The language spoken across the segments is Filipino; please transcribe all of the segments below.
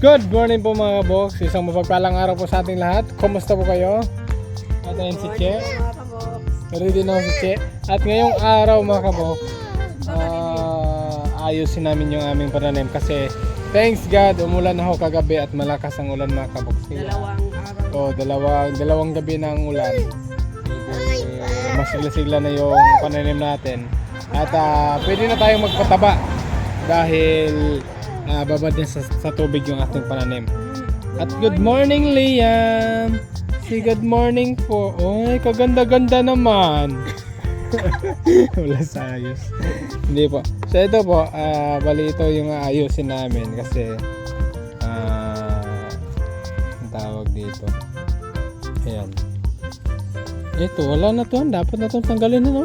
Good morning po mga kabox. Isang mapagpalang araw po sa ating lahat. Kumusta po kayo? At ayun si Che. Ready na si Che. At ngayong araw mga kabox, ah, ayusin namin yung aming pananim kasi thanks God, umulan na ho kagabi at malakas ang ulan mga kabox. Dalawang araw. Oh, dalawang, dalawang gabi ng ulan. Medyo masigla-sigla na yung pananim natin. At ah, pwede na tayong magpataba dahil ah, babad na sa, sa tubig yung ating pananim. At good morning, Liam! Say good morning po. Oy, kaganda-ganda naman. Wala sa ayos. Hindi po. So ito po, ah, bali ito yung aayusin namin kasi ah, ang tawag dito. Ayan. Ito, wala na to. Dapat na itong tanggalin na, no?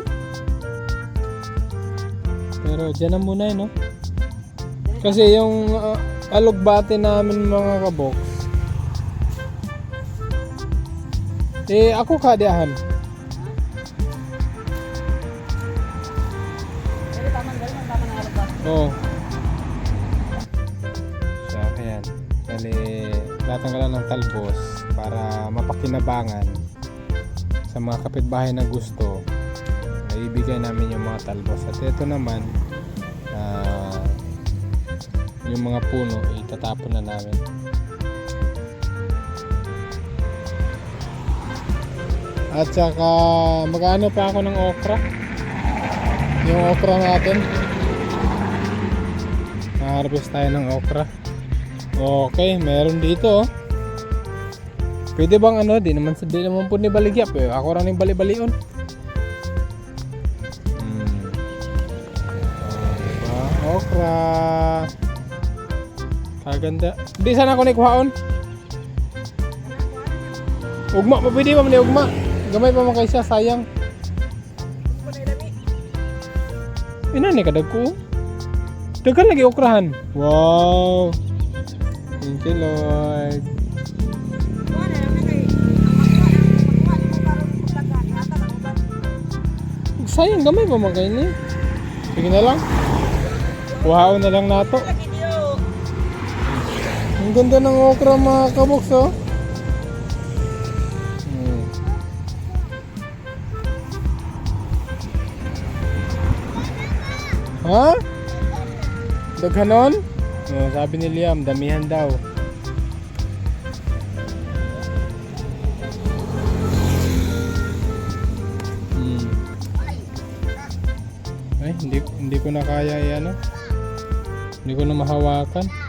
Pero dyan na muna, eh, no? Kasi yung uh, alugbate namin mga kabox, eh, ako kadiahan. Pero tamang galing, ang tama ng alabas. Oo. So, ayan. Bali, tatanggalan ng talbos para mapakinabangan sa mga kapitbahay na gusto. Naibigay namin yung mga talbos. At ito naman, ah, yung mga puno, itatapon na namin. At saka, mag-ano pa ako ng okra. Yung okra natin. harvest tayo ng okra. Okay, meron dito. oh. Pwede bang ano, di naman di naman po ni baligyap eh. Ako rin yung bali-balion. Kaganda. Di sana ako nikuhaon. Ugma pa pwede mali ugma? Gamay pa man kay siya, sayang. Ina ni kadag ko. Dagan lagi okrahan. Wow. Thank you Lord. Kay. Sayang gamay pa magay ni. Sige na lang. Kuhaon na lang nato. Ang ganda ng okra mga kaboks oh. Hmm. Ha? Daghanon? Oh, sabi ni Liam, damihan daw. Hmm. Ay, hindi, hindi ko na kaya yan, oh. Hindi ko na mahawakan.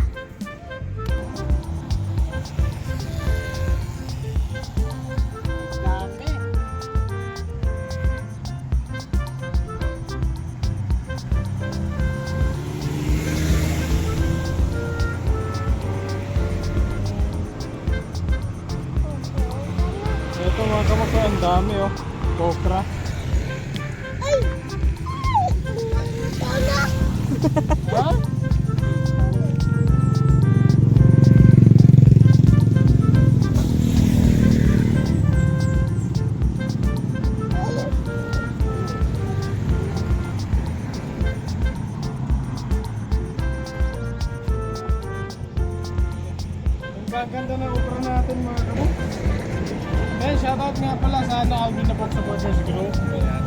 Shoutout nga pala sa ano, Alvin na Box Supporters Group. Ayan.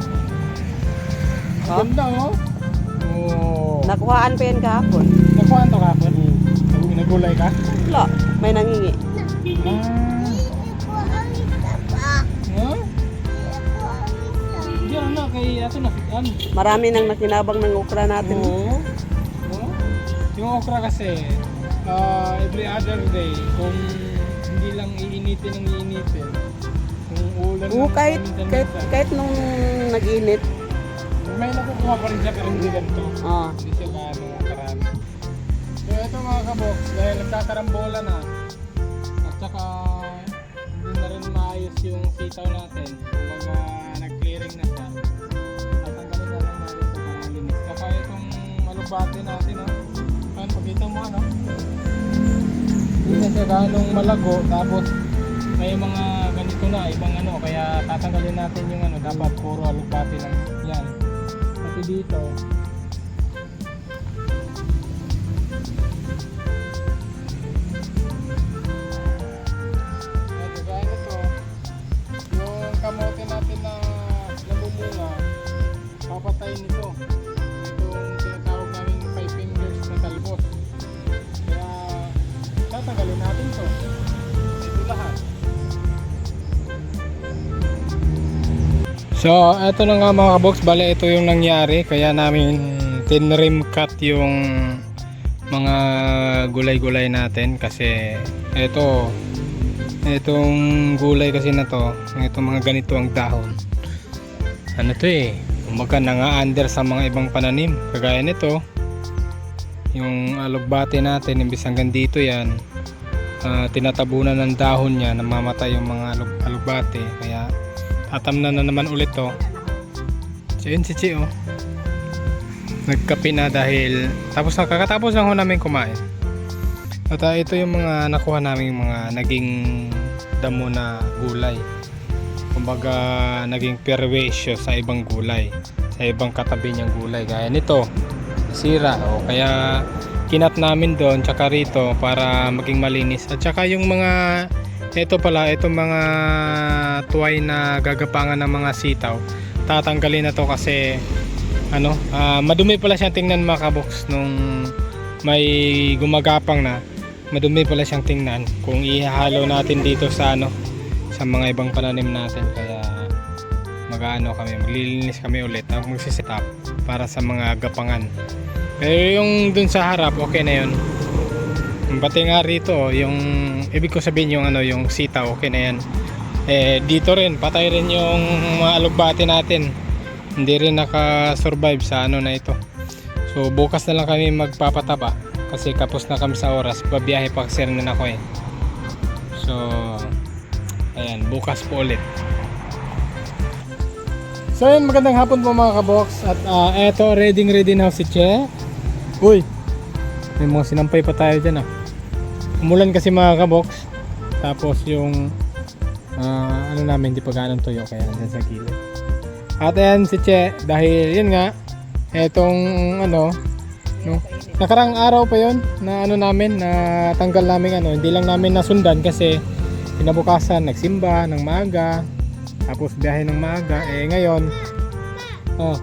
Ang Oh. ganda oh. Oh. Nakuhaan pa yan kahapon. Nakuha to kapon. Nag- Nagulay ka? Wala, may nangingi. Ah. Ha? Diyan na kay ato nafitan. Marami nang nakinabang ng okra natin. Oo. Oo. Yung okra kasi ah, every other day kung hindi lang iinitin ang iinitin. Oo, kahit, kahit, kahit nung nag-init. may nakukuha pa rin siya pero hindi ganito. Oh. Hindi siya gaano karami. So ito mga kabox, dahil nagkakarambola na at saka hindi na rin maayos yung sitaw natin. Kumbaga nag-clearing na siya. Tatanggalin na lang natin ito para malinis. Saka itong alugbate natin, no? Ano, pagkita mo ano? Hindi na siya ganong malago tapos may mga ganito na, ibang ano, kaya tatanggalin natin yung ano, dapat puro alupati lang. Yan. Pati dito, ah, ano kamote natin na namumunga papatay nito. Itong tinatawag namin 5 fingers na talbot kaya tatanggalin natin to. Ito lahat. So, eto na nga mga kabox, bale ito yung nangyari kaya namin tinrim cut yung mga gulay-gulay natin kasi ito itong gulay kasi na to, itong mga ganito ang dahon. Ano to eh, kumbaga nanga-under sa mga ibang pananim. Kagaya nito, yung alugbate natin, imbis hanggang dito yan, ah, tinatabunan ng dahon niya, namamatay yung mga alug alugbate. Kaya tatamnan na naman ulit to. So yun si Chi oh. Nagkape na dahil tapos nakakatapos lang ho namin kumain. At ah, ito yung mga nakuha namin mga naging damo na gulay. Kumbaga naging perwisyo sa ibang gulay, sa ibang katabi niyang gulay. Gaya nito, sira o kaya kinat namin doon tsaka rito para maging malinis. At tsaka yung mga ito pala, itong mga tuway na gagapangan ng mga sitaw, tatanggalin na to kasi ano, ah, madumi pala siyang tingnan mga kabox nung may gumagapang na madumi pala siyang tingnan kung ihahalo natin dito sa ano sa mga ibang pananim natin. Kaya mag-ano kami maglilinis kami ulit at magsiset up para sa mga gapangan. Pero yung dun sa harap okay na yun pati nga rito yung ibig ko sabihin yung ano yung sita okay na yan. Eh dito rin patay rin yung mga alugbate natin. Hindi rin naka-survive sa ano na ito. So bukas na lang kami magpapataba kasi kapos na kami sa oras. Babiyahe pa kasi rin ako eh. So ayan bukas po ulit. So yun magandang hapon po mga kabox. At ah, eto ready ready na si Che. Uy may mga sinampay pa tayo dyan ah umulan kasi mga kabox. Tapos yung ah, ano namin hindi pa ganong tuyo kaya nandyan sa gilid. At ayan si Che dahil yun nga etong ano no, nakarang araw pa yon na ano namin na tanggal namin ano hindi lang namin nasundan kasi kinabukasan nagsimba ng maaga tapos biyahe ng maaga eh ngayon oh.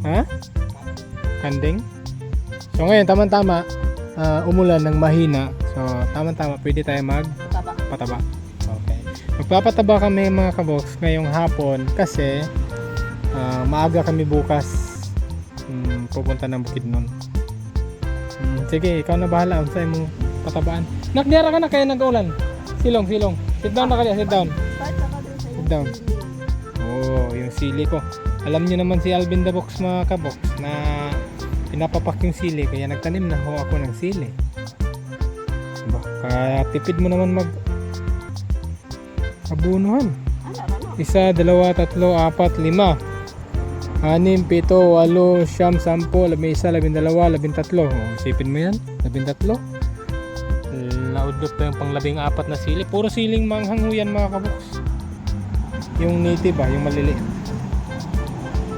Ha? Kanding? So ngayon tama tama umulan ng mahina so tama tama pwede tayo mag Taba. pataba. Okay. Magpapataba kami mga kabox ngayong hapon kasi ah, maaga kami bukas mm, pupunta ng Bukidnon. Mm, sige, ikaw na bahala kung saan mo patabaan. Nakdiyara ka na kaya nag-ulan. Silong, silong. Sit down na kaya, sit down. Sit down. Oh, yung sili ko. Alam niyo naman si Alvin the Box mga kabox na pinapapak yung sili kaya nagtanim na ho ako ng sili. Ba, kaya tipid mo naman mag abunuhan. Isa, dalawa, tatlo, apat, lima. Anim, pito, walo, siyam, sampo, labing isa, labing dalawa, labing tatlo. Isipin mo yan, labing tatlo. Naudot pa yung pang labing apat na sili. Puro siling manghang ho mga kaboks. Yung native ah, yung maliliit.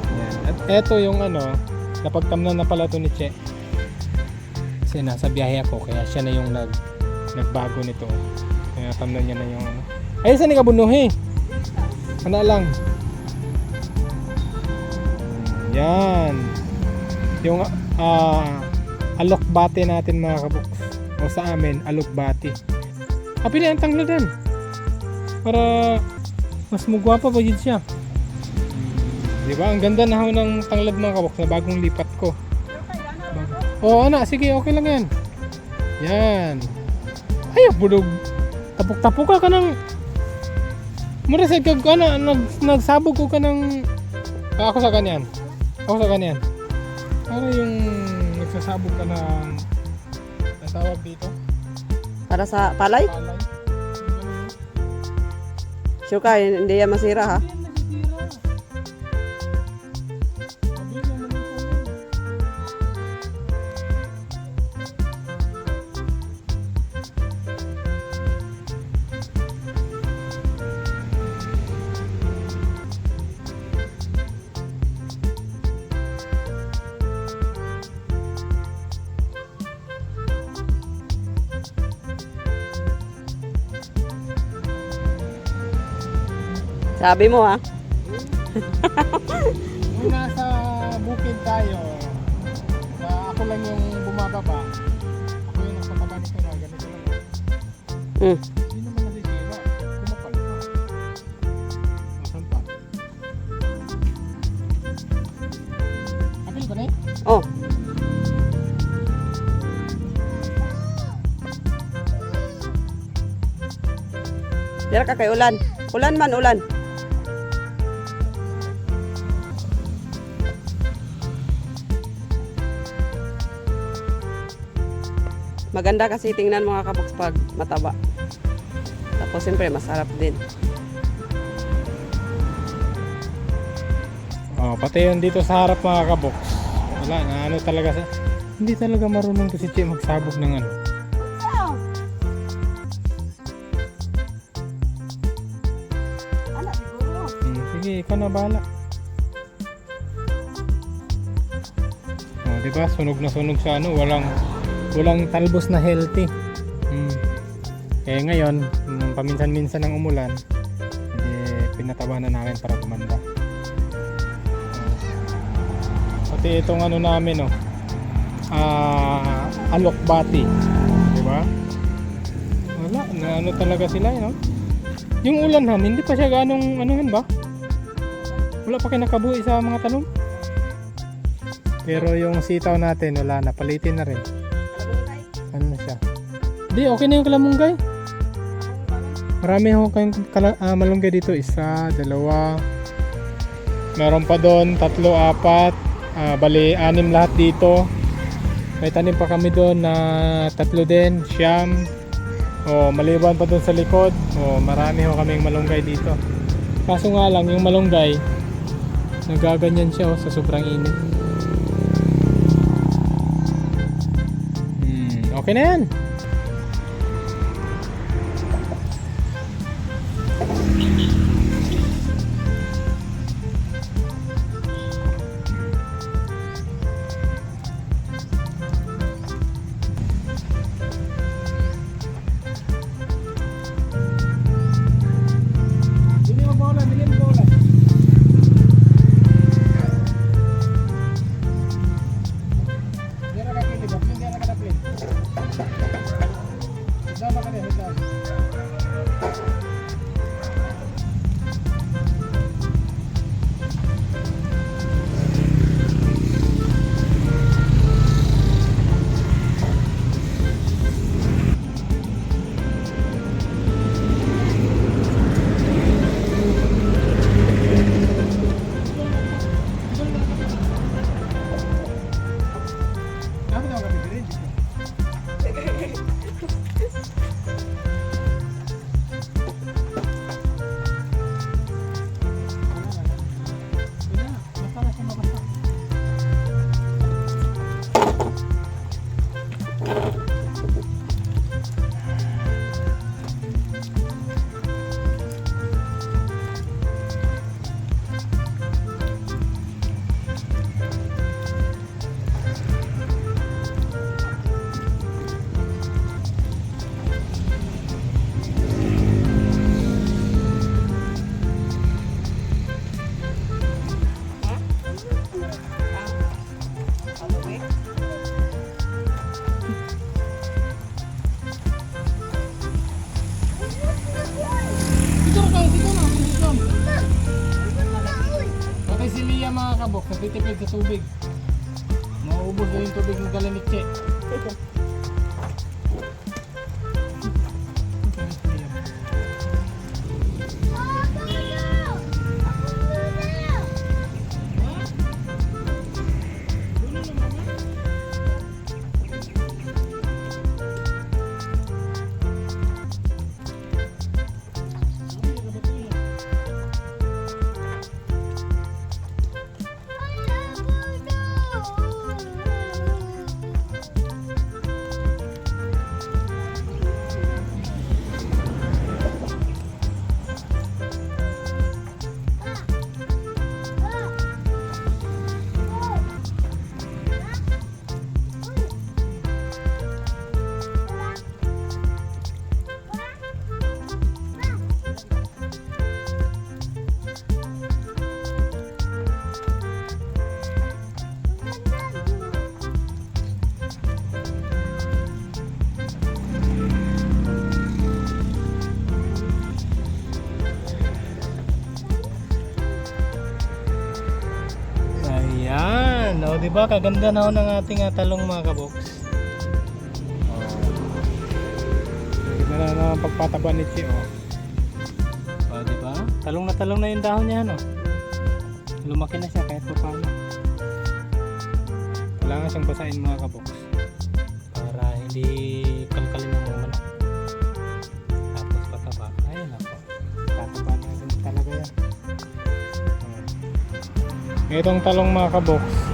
Yan. At eto yung ano, napagtamnan na pala to ni Che. Kasi nasa biyahe ako, kaya siya na yung nag, nagbago nito. Kaya tamnan niya na yung ano. Ay, saan ni kabunuhi? Ano lang? Yan. Yung ah alokbate natin mga kabuks. O sa amin, alokbate. Ah, pili ang tangladan. Para mas mugwapa pa yun siya. Di ba? Ang ganda na ho ng tanglad mga kabuks na bagong lipat ko. Oo, ana. Sige, okay lang yan. Yan. Ay, budog. Tapok-tapok ka ka ng... Mura sa kag ano, nag, nagsabog ko ka ng... Ah, ako sa ganyan. Ako sa ganyan. Para yung nagsasabog ka ng... Ang tawag dito? Para sa palay? Palay. Sure ka, hindi yan masira ha? Sabi mo ha? Nung nasa bukid tayo, na ako lang yung bumababa, Hmm. Hindi naman nasisira. Kumapal pa. Asan pa? Apil ko na eh. Oh. Dira ka kay ulan. Ulan man, ulan. Maganda kasi tingnan mga kaboks pag mataba. Tapos siyempre masarap din. Oh, pati yun dito sa harap mga kabox. Wala na ano talaga sa hindi talaga marunong kasi Che magsabog ng ano. Hmm, sige, ikaw na bahala. Oh, 'di ba? Sunog na sunog sa ano, walang walang talbos na healthy. Hmm. Eh ngayon, paminsan-minsan ng umulan, eh pinataba na namin para gumanda. Pati itong ano namin, oh. Ah, alokbati. 'Di ba? Wala, na ano talaga sila, eh, no? Yung ulan han, hindi pa siya ganong anuhan ba? Wala pa kinakabuhi sa mga talong. Pero yung sitaw natin, wala na. Palitin na rin. Hindi, okay na yung kalamunggay. Marami ho kayong kala, ah, malunggay dito. Isa, dalawa. Meron pa doon, tatlo, apat. Ah, bali, anim lahat dito. May tanim pa kami doon na tatlo din, siyam. O, maliban pa doon sa likod. O, marami ho kaming malunggay dito. Kaso nga lang, yung malunggay, nagaganyan siya oh, sa sobrang init. Hmm, okay na yan. Dira ka kini, bakit dira ka dapli? Dama ka din, dama. Nagtitipid sa tubig. Mauubos na yung tubig ng galanitse. di ba? Kaganda na ng ating ah, talong mga kabox. Oh. Ganda na naman pagpataba ni Chi, oh. Oh, di ba? Talong na talong na yung dahon niya, no? Lumaki na siya kahit pa paano. Kailangan siyang basahin mga kabox. Para hindi kalkalin ng mga manok. Tapos pataba. Ayun ako. Tataba na rin talaga yan. Hmm. Itong talong mga kabox.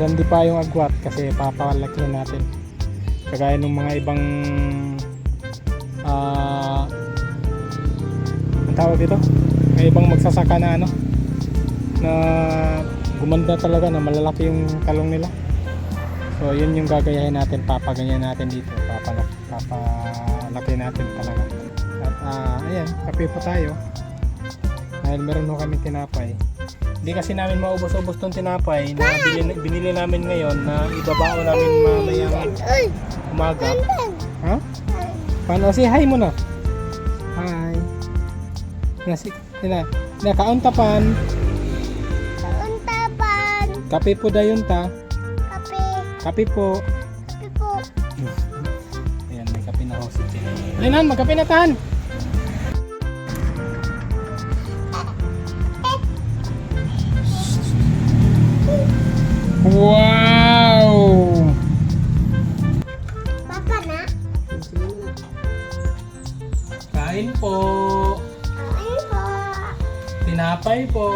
Sandi pa yung agwat kasi papalakihin natin. Kagaya ng mga ibang ah ang tawag dito? May ibang magsasaka na ano na gumanda talaga na malalaki yung talong nila. So yun yung gagayahin natin, papaganyan natin dito, papalak, papalaki natin talaga. At ah, ayan, kape po tayo. Dahil meron ho kami tinapay. Hindi kasi namin maubos-ubos tong tinapay na binili, binili namin ngayon na ibabao namin mamayang umaga. Ha? Paano? Si hi mo na. Hi. Nasi, na, na kauntapan. Kauntapan. Kape po dayon ta. Kape. Kape po. Kape po. Ayan, may kape na ho si Chen. Linan, magkape na tan. Tinapay po.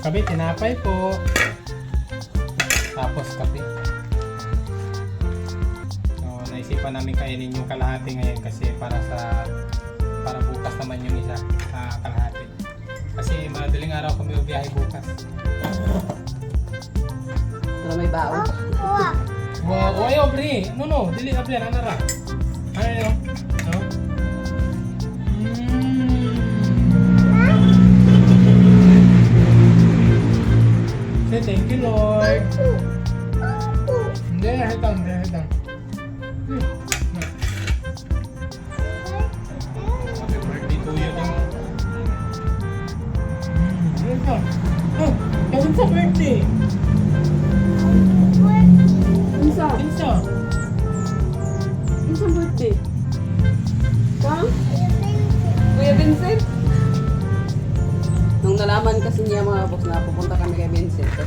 Kape, tinapay po. Tapos kape. So, naisipan namin kainin yung kalahati ngayon kasi para sa para bukas naman yung isa sa kalahati. Kasi madaling araw kami biyahe bukas. Pero may baon. Kuha. Wow, oh, ayo, Bri. No, no, dili ka plan, ano ra? Ano yun?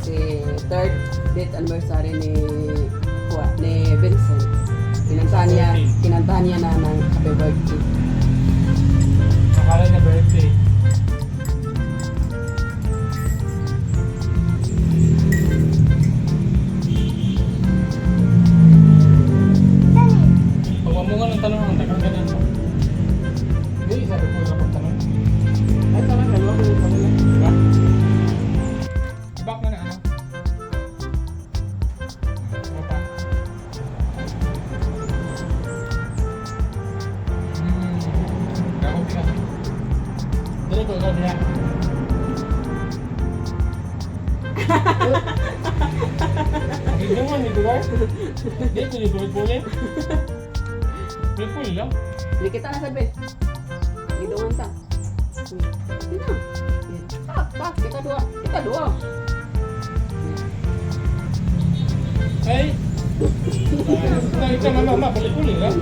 Kasi third date anniversary ni Kuya, ni Vincent. Kinantahan niya, kinantahan niya na ng happy birthday. Akala niya birthday. Ikaw niya. Hindi mo, hindi ko? Hindi ko, hindi ko, hindi. Pulpul lang. Hindi kita nasabi. Gidungan ta. Hindi na. Tak, tak, kita dua. Kita dua. Ay! Ay, ito mama, mama, pulpul lang.